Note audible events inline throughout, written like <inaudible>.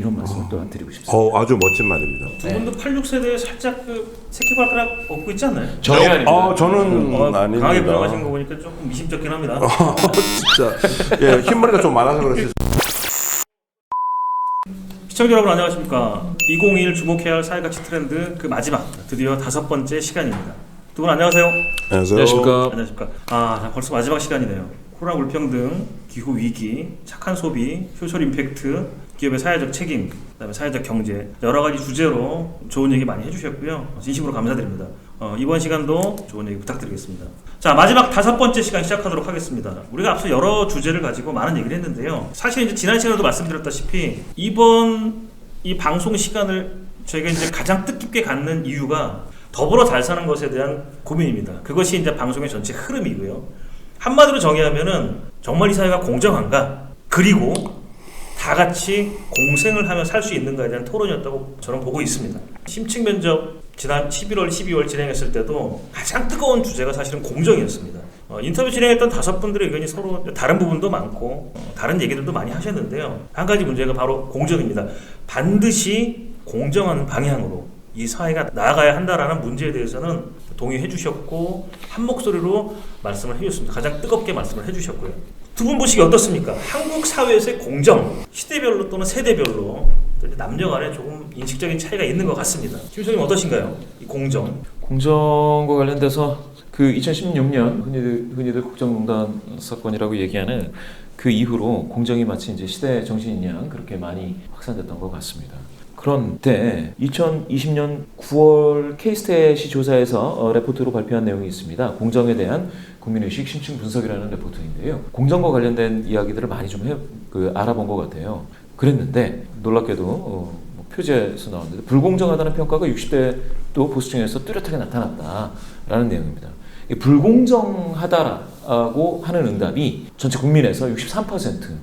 이런 말씀을 또한 드리고 싶습니다. 어, 아주 멋진 말입니다. 두 분도 86세대에 살짝 그 새끼발가락 얻고 있지 않나요? 전혀 아닙니다. 어, 저는 어, 강하게 아닙니다. 부정하신 거 보니까 조금 미심쩍긴 합니다. 진짜 예, 흰머리가 좀 많아서 그렇지. 시청자 여러분 안녕하십니까? 2021 주목해야 할 사회가치 트렌드 그 마지막 드디어 다섯 번째 시간입니다. 두 분 안녕하세요. 안녕하세요. 안녕하십니까. 안녕하십니까? 아 벌써 마지막 시간이네요. 코로나 불평등, 기후 위기, 착한 소비, 소셜 임팩트, 기업의 사회적 책임, 그다음에 사회적 경제 여러 가지 주제로 좋은 얘기 많이 해주셨고요. 진심으로 감사드립니다. 어, 이번 시간도 좋은 얘기 부탁드리겠습니다. 자 마지막 다섯 번째 시간 시작하도록 하겠습니다. 우리가 앞서 여러 주제를 가지고 많은 얘기를 했는데요. 사실 이제 지난 시간에도 말씀드렸다시피 이번 이 방송 시간을 저희가 이제 가장 뜻깊게 갖는 이유가 더불어 잘 사는 것에 대한 고민입니다. 그것이 이제 방송의 전체 흐름이고요. 한마디로 정의하면은 정말 이 사회가 공정한가? 그리고 다 같이 공생을 하며 살 수 있는가에 대한 토론이었다고 저는 보고 있습니다. 심층 면접 지난 11월, 12월 진행했을 때도 가장 뜨거운 주제가 사실은 공정이었습니다. 어, 인터뷰 진행했던 다섯 분들의 의견이 서로 다른 부분도 많고 어, 다른 얘기들도 많이 하셨는데요. 한 가지 문제가 바로 공정입니다. 반드시 공정한 방향으로 이 사회가 나아가야 한다라는 문제에 대해서는 동의해 주셨고 한 목소리로 말씀을 해 주셨습니다. 가장 뜨겁게 말씀을 해 주셨고요. 두 분 보시기 어떻습니까? 한국 사회에서의 공정 시대별로 또는 세대별로 남녀 간에 조금 인식적인 차이가 있는 것 같습니다. 김 소님 어떠신가요? 이 공정. 공정과 관련돼서 그 2016년 흔히들, 흔히들 국정농단 사건이라고 얘기하는 그 이후로 공정이 마치 이제 시대 정신인 양 그렇게 많이 확산됐던 것 같습니다. 그런데 2020년 9월 케이스탯이 조사에서 어, 레포트로 발표한 내용이 있습니다. 공정에 대한 국민의식 심층 분석이라는 레포트인데요. 공정과 관련된 이야기들을 많이 좀 해, 그 알아본 것 같아요. 그랬는데 놀랍게도 어, 뭐 표지에서 나왔는데 불공정하다는 평가가 60대 또 보수층에서 뚜렷하게 나타났다라는 내용입니다. 이 불공정하다라고 하는 응답이 전체 국민에서 63% 어,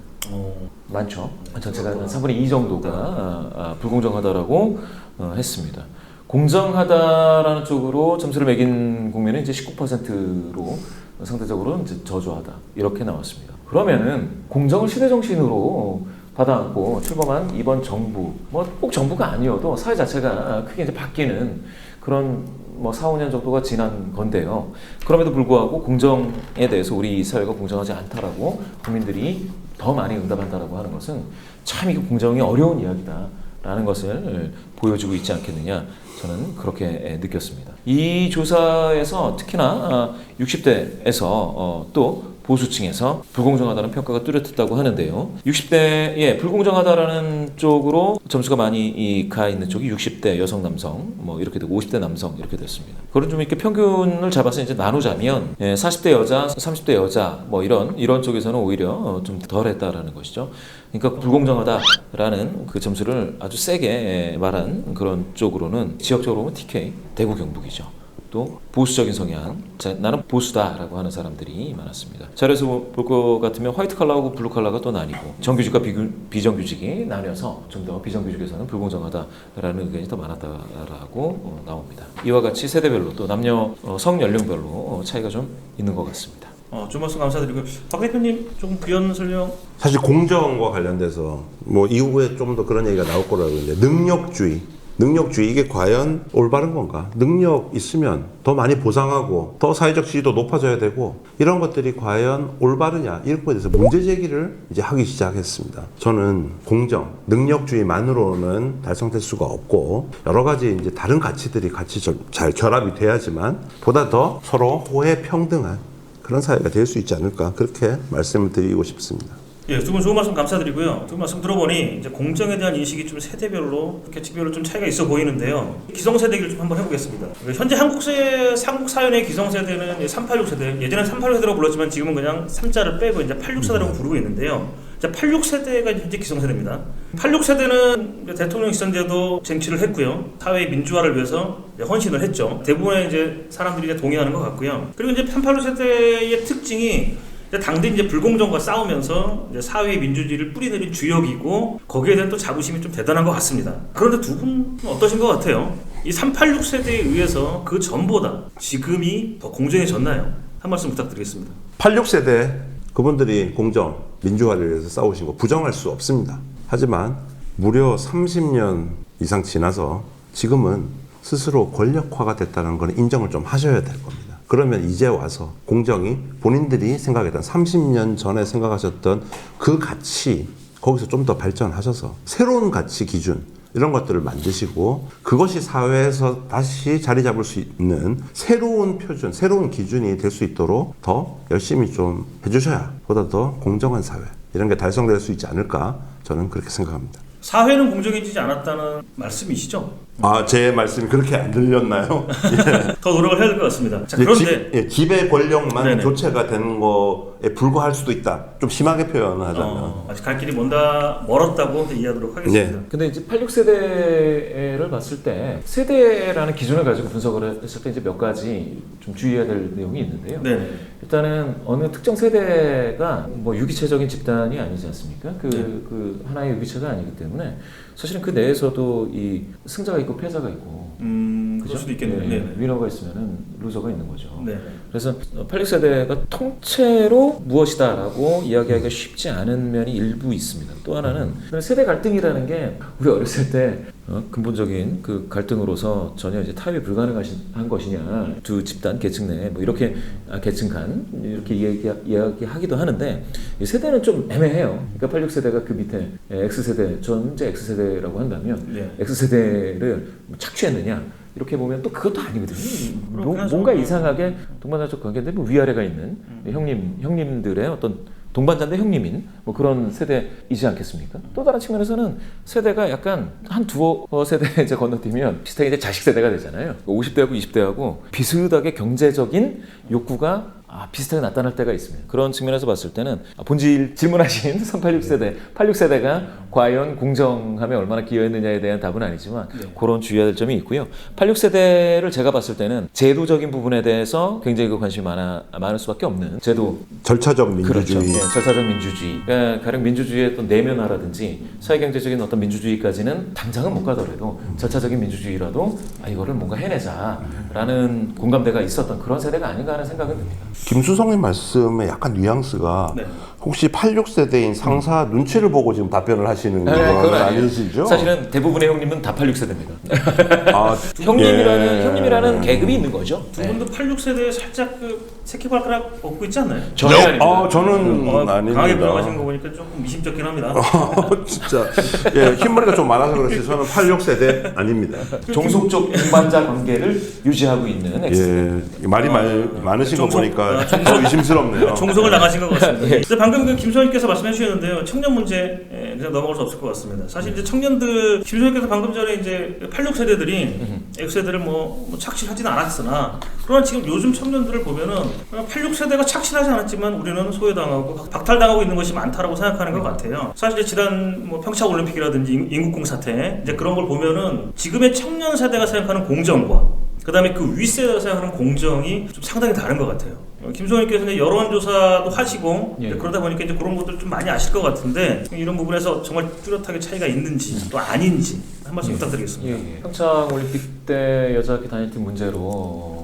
많죠. 전체가 한 3분의 2 정도가 아, 아, 불공정하다라고 어, 했습니다. 공정하다라는 쪽으로 점수를 매긴 국민은 이제 19%로 상대적으로 이제 저조하다 이렇게 나왔습니다. 그러면은 공정을 시대 정신으로 받아안고 출범한 이번 정부, 뭐 꼭 정부가 아니어도 사회 자체가 크게 이제 바뀌는 그런 뭐 4, 5년 정도가 지난 건데요. 그럼에도 불구하고 공정에 대해서 우리 사회가 공정하지 않다라고 국민들이 더 많이 응답한다라고 하는 것은 참 이거 공정이 어려운 이야기다라는 것을 보여주고 있지 않겠느냐 저는 그렇게 느꼈습니다. 이 조사에서 특히나 60대에서 어, 또 보수층에서 불공정하다는 평가가 뚜렷했다고 하는데요. 60대에 불공정하다라는 쪽으로 점수가 많이 이가 있는 쪽이 60대 여성 남성 뭐 이렇게 되고 50대 남성 이렇게 됐습니다. 그런 좀 이렇게 평균을 잡아서 이제 나누자면 예, 40대 여자, 30대 여자 뭐 이런 이런 쪽에서는 오히려 어, 좀 덜했다라는 것이죠. 그러니까 불공정하다라는 그 점수를 아주 세게 예, 말한 그런 쪽으로는 지역적으로 보면 TK 대구 경북이죠. 또 보수적인 성향, 자, 나는 보수다라고 하는 사람들이 많았습니다. 자료에서 볼 것 같으면 화이트 칼라하고 블루 칼라가 또 나뉘고 정규직과 비규, 비정규직이 나뉘어서 좀 더 비정규직에서는 불공정하다라는 의견이 더 많았다라고 어, 나옵니다. 이와 같이 세대별로 또 남녀 어, 성 연령별로 어, 차이가 좀 있는 것 같습니다. 어, 좀 말씀 감사드리고 박 대표님 조금 부연 설명. 사실 공정과 관련돼서 뭐 이후에 좀 더 그런 얘기가 나올 거라고 했는데 능력주의 능력주의 이게 과연 올바른 건가? 능력 있으면 더 많이 보상하고 더 사회적 지위도 높아져야 되고 이런 것들이 과연 올바르냐 이런 거에 대해서 문제 제기를 이제 하기 시작했습니다. 저는 공정, 능력주의만으로는 달성될 수가 없고 여러 가지 이제 다른 가치들이 같이 좀잘 결합이 돼야지만 보다 더 서로 호혜 평등한 그런 사회가 될 수 있지 않을까 그렇게 말씀을 드리고 싶습니다. 예, 두분 좋은 말씀 감사드리고요. 두 분 말씀 들어보니 이제 공정에 대한 인식이 좀 세대별로, 계층별로 좀 차이가 있어 보이는데요. 기성세대 얘기를 좀 한번 해보겠습니다. 현재 한국 세, 한국 사연의 기성세대는 386 세대, 예전에 386 세대라고 불렀지만 지금은 그냥 3자를 빼고 이제 86 세대라고 부르고 있는데요. 자, 86 세대가 현재 기성세대입니다. 86 세대는 대통령 시선제도 쟁취를 했고요. 사회의 민주화를 위해서 헌신을 했죠. 대부분의 이제 사람들이 동의하는 것 같고요. 그리고 이제 386 세대의 특징이 이제 당대 이제 불공정과 싸우면서 이제 사회의 민주주의를 뿌리내린 주역이고 거기에 대한 또 자부심이 좀 대단한 것 같습니다. 그런데 두 분은 어떠신 것 같아요? 이 386 세대에 의해서 그 전보다 지금이 더 공정해졌나요? 한 말씀 부탁드리겠습니다. 86 세대 그분들이 공정, 민주화를 위해서 싸우신 거 부정할 수 없습니다. 하지만 무려 30년 이상 지나서 지금은 스스로 권력화가 됐다는 걸 인정을 좀 하셔야 될 겁니다. 그러면 이제 와서 공정이 본인들이 생각했던 30년 전에 생각하셨던 그 가치 거기서 좀 더 발전하셔서 새로운 가치 기준 이런 것들을 만드시고 그것이 사회에서 다시 자리 잡을 수 있는 새로운 표준, 새로운 기준이 될 수 있도록 더 열심히 좀 해주셔야 보다 더 공정한 사회 이런 게 달성될 수 있지 않을까 저는 그렇게 생각합니다. 사회는 공정해지지 않았다는 말씀이시죠? 아, 제 말씀이 그렇게 안 들렸나요? <laughs> 더 노력을 해야 될 것 같습니다. 자, 그런데 지, 예, 지배 권력만 네네. 교체가 되는 거에 불과할 수도 있다. 좀 심하게 표현하자면. 어, 아직 갈 길이 먼다 멀었다고 이해하도록 하겠습니다. 근데 이제 86세대를 봤을 때 세대라는 기준을 가지고 분석을 했을 때 이제 몇 가지 좀 주의해야 될 내용이 있는데요. 네. 일단은 어느 특정 세대가 뭐 유기체적인 집단이 아니지 않습니까? 그, 네. 그 하나의 유기체가 아니기 때문에 사실은 그 내에서도 이 승자가 있고 패자가 있고 음, 그럴 수도 있겠네요. 네, 네. 위너가 있으면은 루저가 있는 거죠. 네. 그래서 86세대가 통째로 무엇이다라고 이야기하기가 쉽지 않은 면이 일부 있습니다. 또 하나는 세대 갈등이라는 게 우리 어렸을 때 어, 근본적인 그 갈등으로서 전혀 이제 타협이 불가능한 것이냐 두 집단 계층 내 뭐 이렇게 아, 계층 간 이렇게 이야기, 이야기하기도 하는데 이 세대는 좀 애매해요. 그러니까 86세대가 그 밑에 X세대 전제 X세대라고 한다면 네. X세대를 착취했느냐 이렇게 보면 또 그것도 아니거든요. 뭐. 뭔가 이상하게 동반자적 관계인데 뭐 위아래가 있는 형님 형님들의 어떤 동반자인데 형님인 뭐 그런 세대이지 않겠습니까? 또 다른 측면에서는 세대가 약간 한 두어 세대 <laughs> 이제 건너뛰면 비슷하게 이제 자식 세대가 되잖아요. 50대하고 20대하고 비슷하게 경제적인 욕구가 아, 비슷하게 나타날 때가 있습니다. 그런 측면에서 봤을 때는 아, 본질 질문하신 <laughs> 386세대, 86세대가 과연 공정함에 얼마나 기여했느냐에 대한 답은 아니지만 네. 그런 주의해야 될 점이 있고요. 86세대를 제가 봤을 때는 제도적인 부분에 대해서 굉장히 그 관심이 많아, 많을 수밖에 없는 제도 절차적 민주주의. 그렇죠. 예, 절차적 민주주의. 그러니까 가령 민주주의의 어떤 내면화라든지 사회경제적인 어떤 민주주의까지는 당장은 못 가더라도 절차적인 민주주의라도 아, 이거를 뭔가 해내자라는 공감대가 있었던 그런 세대가 아닌가 하는 생각은 듭니다. 김수성의 말씀에 약간 뉘앙스가 네. 혹시 86세대인 상사 눈치를 보고 지금 답변을 하시는 건 그건 아니에요. 아니시죠? 사실은 대부분의 형님은 다 86세대입니다. 아, <laughs> 형님이라는 예. 형님이라는 계급이 있는 거죠. 두 네. 분도 86세대에 살짝 그 새끼발가락 얻고 있지 않나요? 전혀 아닙니다. 아, 저는 어, 아닙니다. 강하게 부정하시는 거 보니까 조금 미심쩍긴 합니다. <laughs> 어, 진짜 예, 흰머리가 좀 많아서 그렇지 저는 86세대 아닙니다. <laughs> 종속적 동반자 관계를 유지하고 있는 X. 예, 말이 많, 많으신 거 종속- 보니까 아, 더 의심스럽네요. 종속을 나가신 것 같습니다. 예. 방금 그 김소연께서 말씀해 주셨는데요. 청년 문제 그냥 넘어갈 수 없을 것 같습니다. 사실 이제 청년들 김소연께서 방금 전에 이제 86세대들이 X세대를 뭐, 뭐 착취하지는 않았으나 그러나 지금 요즘 청년들을 보면은 86세대가 착취하지 않았지만 우리는 소외당하고 박- 박탈당하고 있는 것이 많다라고 생각하는 것 같아요. 사실 이제 지난 뭐 평창 올림픽이라든지 인- 인국공 사태 이제 그런 걸 보면은 지금의 청년 세대가 생각하는 공정과 그다음에 그 윗세대가 생각하는 공정이 좀 상당히 다른 것 같아요. 어, 김소연께서는 여론조사도 하시고 예. 그러다 보니까 이제 그런 것들 좀 많이 아실 것 같은데 이런 부분에서 정말 뚜렷하게 차이가 있는지 또 아닌지 한 말씀 예, 부탁드리겠습니다. 예. 평창 올림픽 때 여자 학교 단일팀 문제로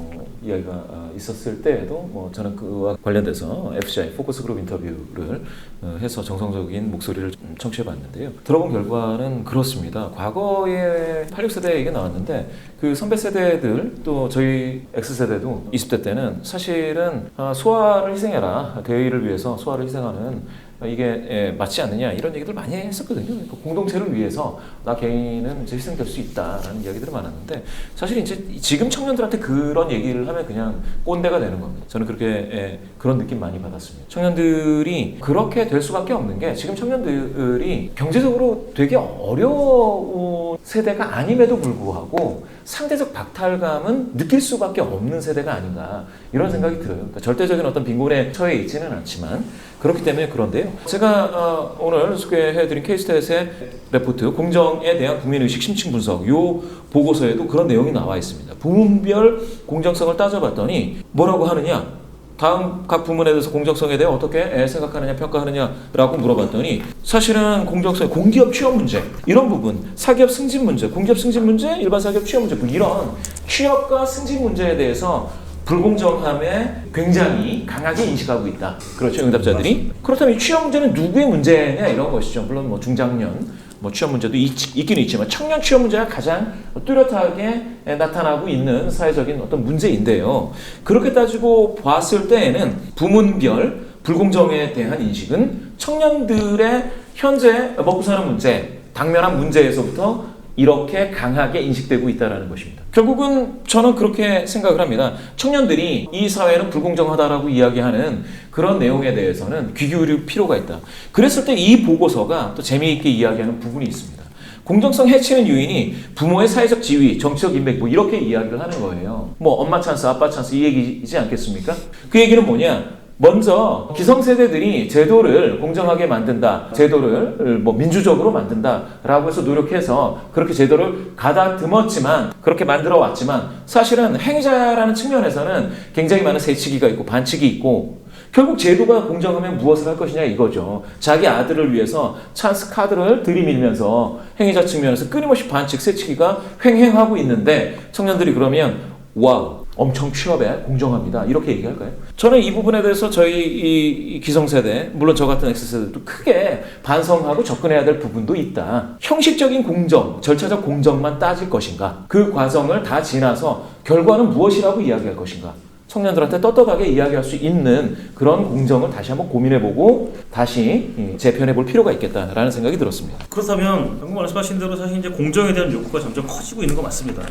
이야기가 아, 있었을 때에도 뭐 저는 그와 관련돼서 FCI 포커스 그룹 인터뷰를 어, 해서 정성적인 목소리를 좀 청취해 봤는데요. 들어본 결과는 그렇습니다. 과거에 86세대 얘기가 나왔는데 그 선배 세대들 또 저희 X세대도 20대 때는 사실은 아, 소아를 희생해라 대의를 위해서 소아를 희생하는 이게 예, 맞지 않느냐 이런 얘기들 많이 했었거든요. 그러니까 공동체를 위해서 나 개인은 이제 희생될 수 있다라는 이야기들이 많았는데 사실 이제 지금 청년들한테 그런 얘기를 하면 그냥 꼰대가 되는 겁니다. 저는 그렇게 예, 그런 느낌 많이 받았습니다. 청년들이 그렇게 될 수밖에 없는 게 지금 청년들이 경제적으로 되게 어려운 세대가 아님에도 불구하고 상대적 박탈감은 느낄 수밖에 없는 세대가 아닌가 이런 생각이 들어요. 그러니까 절대적인 어떤 빈곤에 처해 있지는 않지만 그렇기 때문에 그런데요. 제가 어, 오늘 소개해드린 케이스탯의 레포트 공정에 대한 국민의식 심층 분석 요 보고서에도 그런 내용이 나와 있습니다. 부문별 공정성을 따져봤더니 뭐라고 하느냐? 다음 각 부문에 대해서 공정성에 대해 어떻게 생각하느냐 평가하느냐라고 물어봤더니 사실은 공정성 공기업 취업 문제 이런 부분 사기업 승진 문제 공기업 승진 문제 일반 사기업 취업 문제 뭐 이런 취업과 승진 문제에 대해서 불공정함에 굉장히 강하게 인식하고 있다. 그렇죠, 응답자들이. 그렇다면 이 취업 문제는 누구의 문제냐 이런 것이죠. 물론 뭐 중장년, 뭐 취업 문제도 있, 있긴 있지만 청년 취업 문제가 가장 뚜렷하게 나타나고 있는 사회적인 어떤 문제인데요. 그렇게 따지고 봤을 때에는 부문별 불공정에 대한 인식은 청년들의 현재 먹고 사는 문제, 당면한 문제에서부터 이렇게 강하게 인식되고 있다는 것입니다. 결국은 저는 그렇게 생각을 합니다. 청년들이 이 사회는 불공정하다라고 이야기하는 그런 내용에 대해서는 귀 기울일 필요가 있다. 그랬을 때 이 보고서가 또 재미있게 이야기하는 부분이 있습니다. 공정성 해치는 요인이 부모의 사회적 지위, 정치적 인맥 뭐 이렇게 이야기를 하는 거예요. 뭐 엄마 찬스, 아빠 찬스 이 얘기이지 않겠습니까? 그 얘기는 뭐냐? 먼저 기성세대들이 제도를 공정하게 만든다, 제도를 뭐 민주적으로 만든다라고 해서 노력해서 그렇게 제도를 가다듬었지만 그렇게 만들어 왔지만 사실은 행위자라는 측면에서는 굉장히 많은 세치기가 있고 반칙이 있고 결국 제도가 공정하면 무엇을 할 것이냐 이거죠. 자기 아들을 위해서 찬스 카드를 들이밀면서 행위자 측면에서 끊임없이 반칙, 세치기가 횡행하고 있는데 청년들이 그러면 와우 엄청 취업에 공정합니다. 이렇게 얘기할까요? 저는 이 부분에 대해서 저희 이, 이 기성세대, 물론 저 같은 X세대도 크게 반성하고 접근해야 될 부분도 있다. 형식적인 공정, 절차적 공정만 따질 것인가? 그 과정을 다 지나서 결과는 무엇이라고 이야기할 것인가? 청년들한테 떳떳하게 이야기할 수 있는 그런 공정을 다시 한번 고민해보고 다시 이, 재편해 볼 필요가 있겠다라는 생각이 들었습니다. 그렇다면 방금 말씀하신 대로 사실 이제 공정에 대한 욕구가 점점 커지고 있는 것 맞습니다.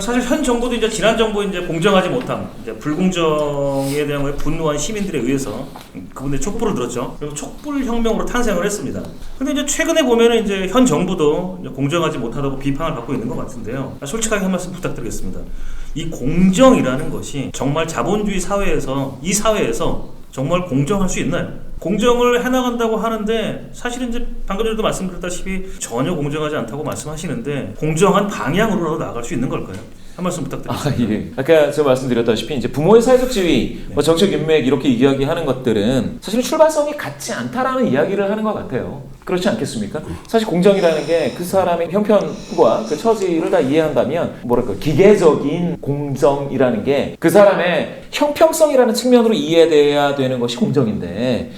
사실 현 정부도 이제 지난 정부 이제 공정하지 못함, 이제 불공정에 대한 분노한 시민들에 의해서 그분들 촛불을 들었죠. 그리고 촛불 혁명으로 탄생을 했습니다. 근데 이제 최근에 보면은 이제 현 정부도 이제 공정하지 못하다고 비판을 받고 있는 것 같은데요. 솔직하게 한 말씀 부탁드리겠습니다. 이 공정이라는 것이 정말 자본주의 사회에서 이 사회에서 정말 공정할 수 있나요? 공정을 해나간다고 하는데 사실은 이제 방금 전에도 말씀드렸다시피 전혀 공정하지 않다고 말씀하시는데 공정한 방향으로라도 나아갈 수 있는 걸까요? 한 말씀 부탁드립니다. 아, 예. 아까 제가 말씀드렸다시피 이제 부모의 사회적 지위, 뭐 정책 인맥 이렇게 이야기하는 것들은 사실 출발성이 같지 않다라는 이야기를 하는 것 같아요. 그렇지 않겠습니까? 사실 공정이라는 게 그 사람의 형편과 그 처지를 다 이해한다면 뭐랄까 기계적인 공정이라는 게 그 사람의 형평성이라는 측면으로 이해돼야 되는 것이 공정인데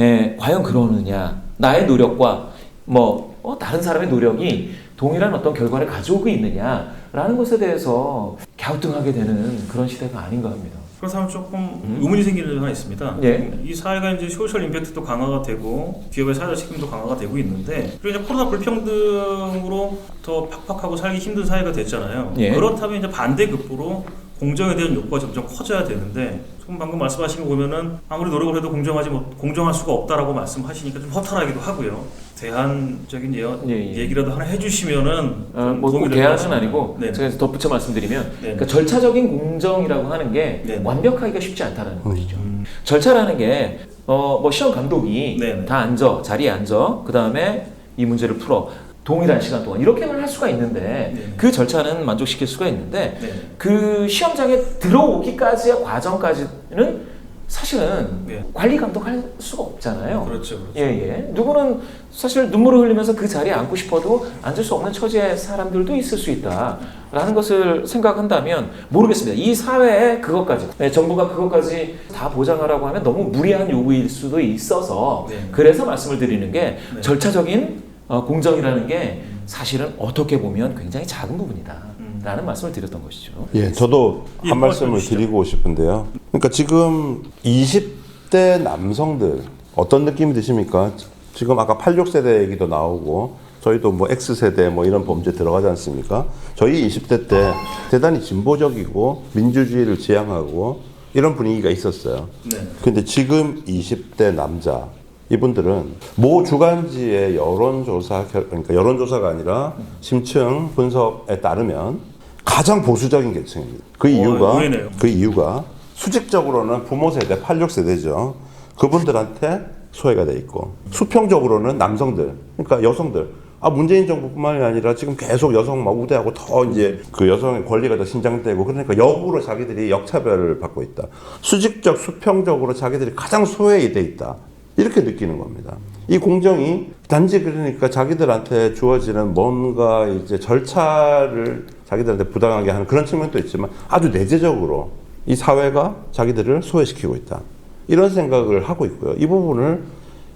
예, 과연 그러느냐? 나의 노력과 뭐 어, 다른 사람의 노력이 동일한 어떤 결과를 가져오고 있느냐라는 것에 대해서 갸우뚱하게 되는 그런 시대가 아닌가 합니다. 그렇다면 조금 의문이 생기는 점이 하나 있습니다. 예. 이 사회가 이제 소셜 임팩트도 강화가 되고 기업의 사회적 책임도 강화가 되고 있는데 그리고 이제 코로나 불평등으로 더 팍팍하고 살기 힘든 사회가 됐잖아요. 예. 그렇다면 이제 반대급부로 공정에 대한 욕구가 점점 커져야 되는데 지금 방금 말씀하신 거 보면은 아무리 노력을 해도 공정하지 못 공정할 수가 없다라고 말씀하시니까 좀 허탈하기도 하고요. 대안적인 예, 예, 예. 얘기라도 하나 해주시면은 어, 좀뭐 대안은. 아니고 네. 제가 덧붙여 말씀드리면 네. 그러니까 절차적인 공정이라고 하는 게 네. 완벽하기가 쉽지 않다는 것이죠. 음. 절차라는 게 어, 뭐 시험 감독이 네, 네. 다 앉아 자리에 앉아 그 다음에 이 문제를 풀어 동일한 시간 동안 이렇게만 할 수가 있는데 네. 그 절차는 만족시킬 수가 있는데 네. 그 시험장에 들어오기까지의 과정까지는 사실은 네. 관리 감독할 수가 없잖아요. 그렇죠. 그렇죠. 예, 예. 누구는 사실 눈물을 흘리면서 그 자리에 앉고 싶어도 앉을 수 없는 처지의 사람들도 있을 수 있다라는 것을 생각한다면 모르겠습니다. 이 사회에 그것까지 네, 정부가 그것까지 다 보장하라고 하면 너무 무리한 요구일 수도 있어서 네. 그래서 말씀을 드리는 게 네. 절차적인 어, 공정이라는 게 사실은 어떻게 보면 굉장히 작은 부분이다. 음. 라는 말씀을 드렸던 것이죠. 예, 저도 예, 한 말씀을 말씀해 주시죠. 드리고 싶은데요. 그러니까 지금 20대 남성들 어떤 느낌이 드십니까? 지금 아까 86세대 얘기도 나오고 저희도 뭐 X세대 뭐 이런 범죄 들어가지 않습니까? 저희 20대 때 대단히 진보적이고 민주주의를 지향하고 이런 분위기가 있었어요. 네. 근데 지금 20대 남자 이분들은 모 주간지의 여론조사 결- 그러니까 여론조사가 아니라 심층 분석에 따르면 가장 보수적인 계층입니다. 그 어, 이유가 의외네요. 그 이유가 수직적으로는 부모 세대 86세대죠. 그분들한테 소외가 돼 있고 수평적으로는 남성들 그러니까 여성들 아 문재인 정부뿐만이 아니라 지금 계속 여성 막 우대하고 더 이제 그 여성의 권리가 더 신장되고 그러니까 역으로 자기들이 역차별을 받고 있다. 수직적 수평적으로 자기들이 가장 소외돼 있다. 이렇게 느끼는 겁니다. 이 공정이 단지 그러니까 자기들한테 주어지는 뭔가 이제 절차를 자기들한테 부당하게 하는 그런 측면도 있지만 아주 내재적으로 이 사회가 자기들을 소외시키고 있다. 이런 생각을 하고 있고요. 이 부분을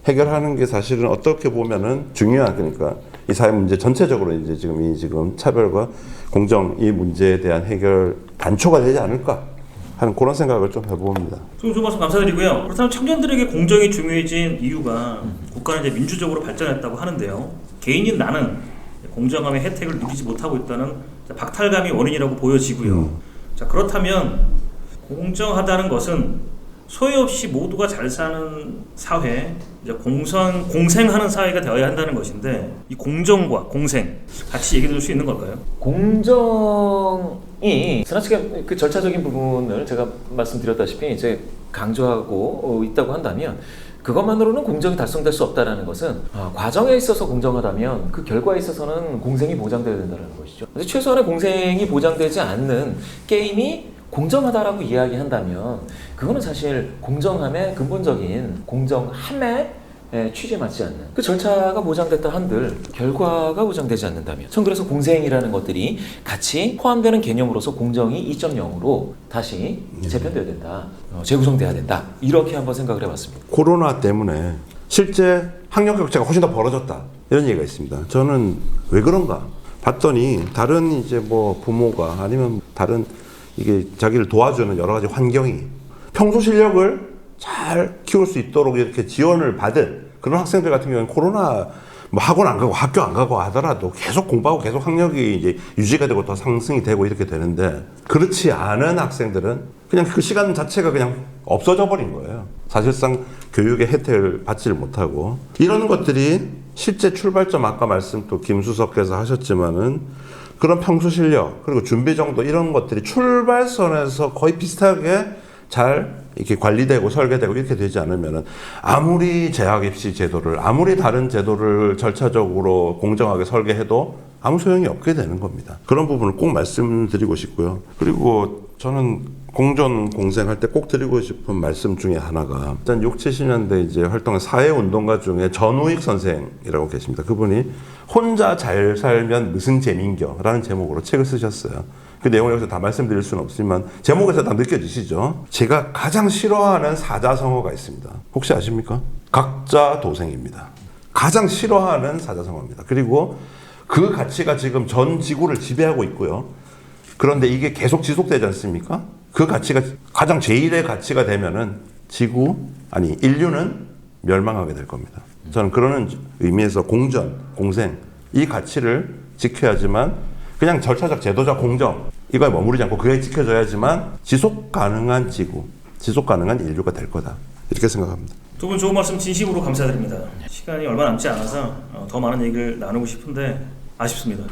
해결하는 게 사실은 어떻게 보면은 중요한 그러니까 이 사회 문제 전체적으로 이제 지금 이 지금 차별과 공정 이 문제에 대한 해결 단초가 되지 않을까 하는 그런 생각을 좀 해봅니다. 좋은 말씀 감사드리고요. 그렇다면 청년들에게 공정이 중요해진 이유가 국가는 이제 민주적으로 발전했다고 하는데요. 개인인 나는 공정함의 혜택을 누리지 못하고 있다는 박탈감이 원인이라고 보여지고요. 자 그렇다면 공정하다는 것은 소외 없이 모두가 잘 사는 사회, 이제 공선 공생하는 사회가 되어야 한다는 것인데 이 공정과 공생 같이 얘기해 줄 수 있는 걸까요? 공정 이 지나치게 그 절차적인 부분을 제가 말씀드렸다시피 이제 강조하고 어, 있다고 한다면 그것만으로는 공정이 달성될 수 없다라는 것은 아, 과정에 있어서 공정하다면 그 결과에 있어서는 공생이 보장되어야 된다는 것이죠. 최소한의 공생이 보장되지 않는 게임이 공정하다라고 이야기한다면 그거는 사실 공정함의 근본적인 공정함의 에, 취지에 맞지 않는. 그 절차가 보장됐다 한들 결과가 보장되지 않는다면. 전 그래서 공생이라는 것들이 같이 포함되는 개념으로서 공정이 2.0으로 다시 재편되어야 된다. 어, 재구성돼야 된다. 이렇게 한번 생각을 해봤습니다. 코로나 때문에 실제 학력 격차가 훨씬 더 벌어졌다. 이런 얘기가 있습니다. 저는 왜 그런가 봤더니 다른 이제 뭐 부모가 아니면 다른 이게 자기를 도와주는 여러 가지 환경이 평소 실력을 잘 키울 수 있도록 이렇게 지원을 받은 그런 학생들 같은 경우는 코로나 뭐 학원 안 가고 학교 안 가고 하더라도 계속 공부하고 계속 학력이 이제 유지가 되고 더 상승이 되고 이렇게 되는데 그렇지 않은 학생들은 그냥 그 시간 자체가 그냥 없어져 버린 거예요. 사실상 교육의 혜택을 받지를 못하고 이런 것들이 실제 출발점 아까 말씀 또 김수석께서 하셨지만은 그런 평소 실력 그리고 준비 정도 이런 것들이 출발선에서 거의 비슷하게 잘 이렇게 관리되고 설계되고 이렇게 되지 않으면은 아무리 재학 입시 제도를 아무리 다른 제도를 절차적으로 공정하게 설계해도 아무 소용이 없게 되는 겁니다. 그런 부분을 꼭 말씀드리고 싶고요. 그리고 저는 공전 공생할 때 꼭 드리고 싶은 말씀 중에 하나가 일단 6, 70년대 이제 활동한 사회 운동가 중에 전우익 선생이라고 계십니다. 그분이 혼자 잘 살면 무슨 재민겨라는 제목으로 책을 쓰셨어요. 그 내용을 여기서 다 말씀드릴 수는 없지만 제목에서 다 느껴지시죠? 제가 가장 싫어하는 사자성어가 있습니다. 혹시 아십니까? 각자 도생입니다. 가장 싫어하는 사자성어입니다. 그리고 그 가치가 지금 전 지구를 지배하고 있고요. 그런데 이게 계속 지속되지 않습니까? 그 가치가 가장 제일의 가치가 되면은 지구 아니 인류는 멸망하게 될 겁니다. 저는 그런 의미에서 공전, 공생 이 가치를 지켜야지만 그냥 절차적 제도적 공정 이거에 머무르지 않고 그게 지켜져야지만 지속 가능한 지구, 지속 가능한 인류가 될 거다 이렇게 생각합니다. 두 분 좋은 말씀 진심으로 감사드립니다. 시간이 얼마 남지 않아서 어, 더 많은 얘기를 나누고 싶은데 아쉽습니다.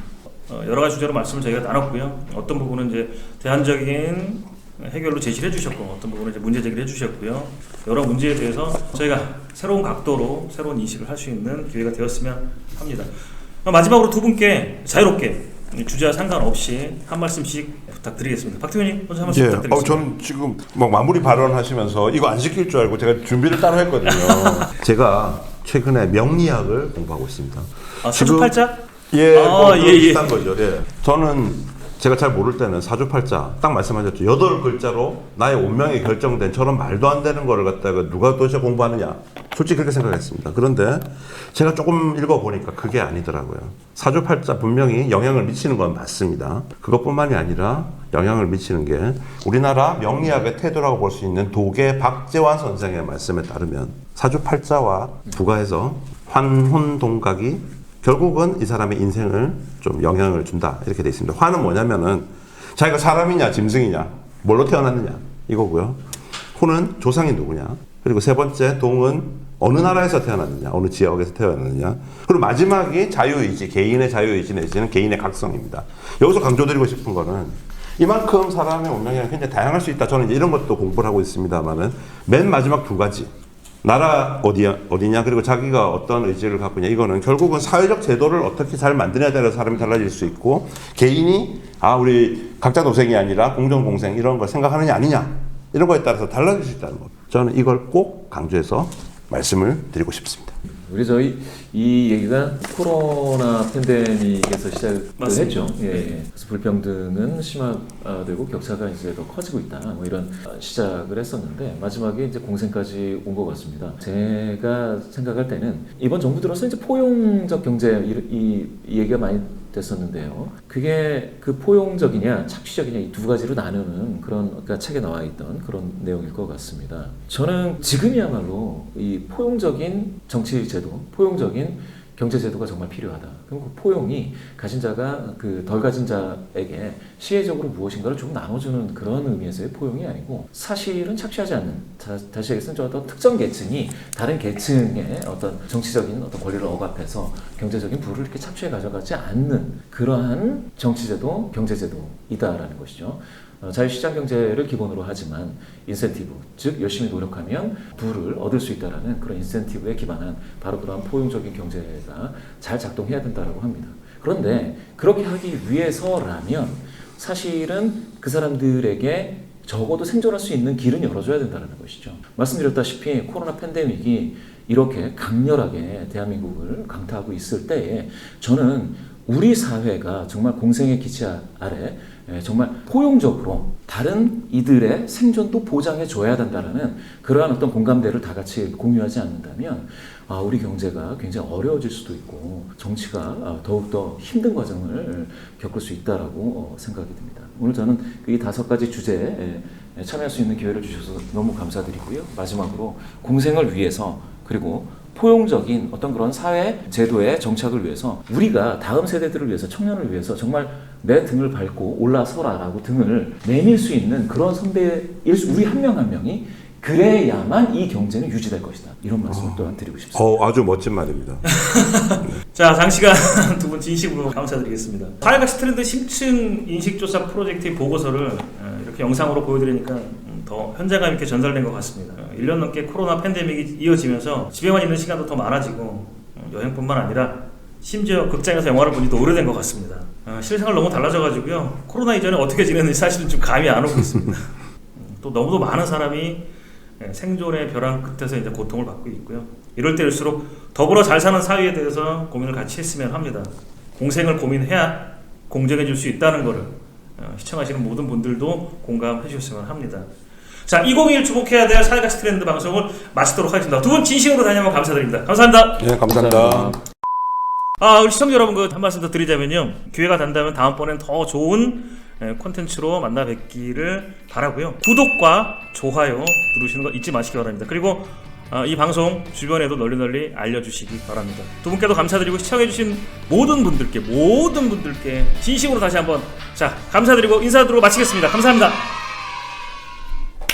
어, 여러 가지 주제로 말씀을 저희가 나눴고요. 어떤 부분은 이제 대안적인 해결로 제시를 해주셨고 어떤 부분은 이제 문제 제기를 해주셨고요. 여러 문제에 대해서 저희가 새로운 각도로 새로운 인식을 할 수 있는 기회가 되었으면 합니다. 어, 마지막으로 두 분께 자유롭게 주제와 상관없이 한 말씀씩 부탁드리겠습니다. 박태훈님 먼저 한 말씀 예, 부탁드리겠습니다. 어, 저는 지금 막 마무리 발언하시면서 이거 안 시킬 줄 알고 제가 준비를 따로 했거든요. <laughs> 제가 최근에 명리학을 공부하고 있습니다. 아, 사주팔자? 예, 아, 뭐 예, 예. 비슷한 거죠. 예. 저는 제가 잘 모를 때는 사주팔자 딱 말씀하셨죠. 여덟 글자로 나의 운명이 결정된 저런 말도 안 되는 거를 갖다가 누가 도대체 공부하느냐. 솔직히 그렇게 생각했습니다. 그런데 제가 조금 읽어보니까 그게 아니더라고요. 사주팔자 분명히 영향을 미치는 건 맞습니다. 그것뿐만이 아니라 영향을 미치는 게 우리나라 명리학의 태도라고 볼 수 있는 도계 박재환 선생의 말씀에 따르면 사주팔자와 부가해서 환혼동각이 결국은 이 사람의 인생을 좀 영향을 준다 이렇게 돼 있습니다. 화는 뭐냐면은 자기가 사람이냐 짐승이냐 뭘로 태어났느냐 이거고요. 호는 조상이 누구냐 그리고 세 번째 동은 어느 나라에서 태어났느냐 어느 지역에서 태어났느냐 그리고 마지막이 자유의지 개인의 자유의지 내지는 개인의 각성입니다. 여기서 강조드리고 싶은 거는 이만큼 사람의 운명이 굉장히 다양할 수 있다. 저는 이런 것도 공부를 하고 있습니다만은 맨 마지막 두 가지 나라 어디야 어디냐 그리고 자기가 어떤 의지를 갖고 있냐 이거는 결국은 사회적 제도를 어떻게 잘 만드냐에 따라 사람이 달라질 수 있고 개인이 아 우리 각자 도생이 아니라 공정 공생 이런 걸 생각하느냐 아니냐 이런 거에 따라서 달라질 수 있다는 거. 저는 이걸 꼭 강조해서 말씀을 드리고 싶습니다. 우리 저희 이 얘기가 코로나 팬데믹에서 시작을 맞습니다. 했죠. 예, 네. 예. 그래서 불평등은 심화되고 격차가 이제 더 커지고 있다. 뭐 이런 시작을 했었는데 마지막에 이제 공생까지 온 것 같습니다. 제가 생각할 때는 이번 정부 들어서 이제 포용적 경제 이, 이, 이 얘기가 많이 됐었는데요. 그게 그 포용적이냐 착취적이냐 이 두 가지로 나누는 그런 그러니까 책에 나와 있던 그런 내용일 것 같습니다. 저는 지금이야말로 이 포용적인 정치 제도, 포용적인 경제 제도가 정말 필요하다. 그럼 그 포용이 가진 자가 그 덜 가진 자에게 시혜적으로 무엇인가를 좀 나눠주는 그런 의미에서의 포용이 아니고 사실은 착취하지 않는 다, 다시 얘기해서 저 어떤 특정 계층이 다른 계층의 어떤 정치적인 어떤 권리를 억압해서 경제적인 부를 이렇게 착취해 가져가지 않는 그러한 정치제도, 경제제도이다라는 것이죠. 어, 자유시장 경제를 기본으로 하지만 인센티브, 즉 열심히 노력하면 부를 얻을 수 있다라는 그런 인센티브에 기반한 바로 그러한 포용적인 경제가 잘 작동해야 된다라고 합니다. 그런데 그렇게 하기 위해서라면 사실은 그 사람들에게 적어도 생존할 수 있는 길은 열어줘야 된다는 것이죠. 말씀드렸다시피 코로나 팬데믹이 이렇게 강렬하게 대한민국을 강타하고 있을 때에 저는 우리 사회가 정말 공생의 기치 아래 예, 정말 포용적으로 다른 이들의 생존도 보장해 줘야 된다는 그러한 어떤 공감대를 다 같이 공유하지 않는다면 아, 우리 경제가 굉장히 어려워질 수도 있고 정치가 아, 더욱더 힘든 과정을 겪을 수 있다라고 어, 생각이 듭니다. 오늘 저는 이 다섯 가지 주제에 예, 참여할 수 있는 기회를 주셔서 너무 감사드리고요. 마지막으로 공생을 위해서 그리고 포용적인 어떤 그런 사회 제도의 정착을 위해서 우리가 다음 세대들을 위해서 청년을 위해서 정말 내 등을 밟고 올라서라라고 등을 내밀 수 있는 그런 선배일 수 우리 한 명 한 명이 그래야만 이 경제는 유지될 것이다. 이런 말씀을 또한 드리고 싶습니다. 어, 아주 멋진 말입니다. <laughs> 자, 장시간 <laughs> 두 분 진심으로 감사드리겠습니다. 사회가치 트렌드 심층 인식조사 프로젝트의 보고서를 어, 이렇게 영상으로 보여드리니까 음, 더 현장감 있게 전달된 것 같습니다. 어, 1년 넘게 코로나 팬데믹이 이어지면서 집에만 있는 시간도 더 많아지고 어, 여행뿐만 아니라 심지어 극장에서 영화를 본 지도 오래된 것 같습니다. 어, 실생활 너무 달라져가지고요. 코로나 이전에 어떻게 지냈는지 사실은 좀 감이 안 오고 있습니다. 음, 또 너무도 많은 사람이 예, 생존의 벼랑 끝에서 이제 고통을 받고 있고요. 이럴 때일수록 더불어 잘 사는 사회에 대해서 고민을 같이 했으면 합니다. 공생을 고민해야 공정해질 수 있다는 것을 어, 시청하시는 모든 분들도 공감해 주셨으면 합니다. 자, 2021 주목해야 될 사회가치 트렌드 방송을 마치도록 하겠습니다. 두 분 진심으로 다시 한번 감사드립니다. 감사합니다. 네, 감사합니다. 아, 우리 시청자 여러분 그 한 말씀 더 드리자면요. 기회가 된다면 다음번엔 더 좋은 예, 콘텐츠로 만나 뵙기를 바라고요. 구독과 좋아요 누르시는 거 잊지 마시기 바랍니다. 그리고 아, 이 방송 주변에도 널리 널리 알려주시기 바랍니다. 두 분께도 감사드리고 시청해주신 모든 분들께 모든 분들께 진심으로 다시 한번 자 감사드리고 인사드리고 마치겠습니다. 감사합니다.